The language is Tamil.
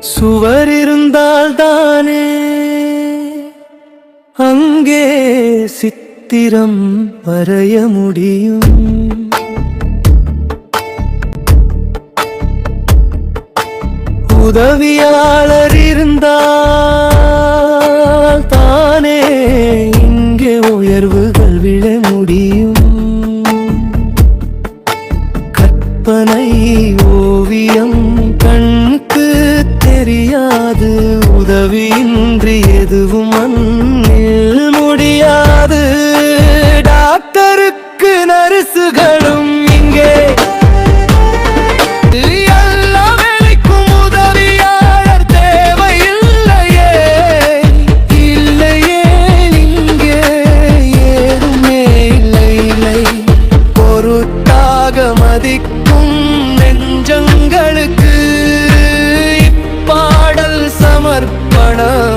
சுவர் இருந்தால் தானே அங்கே சித்திரம் வரைய முடியும். உதவியாளர் இருந்தால் தானே இங்கே உயர்வுகள் விழ முடியும். கற்பனை ஓவியம் உதவியின்றி எதுவும் மண்ணில் முடியாது. டாக்டருக்கு நர்சுகளும் இங்கே. எல்லா வேலைக்கும் உதவியாளர் தேவையில்லையே. இல்லையே இங்கே மதிக்கும் நெஞ்சங்களுக்கு அர்ப்பணம்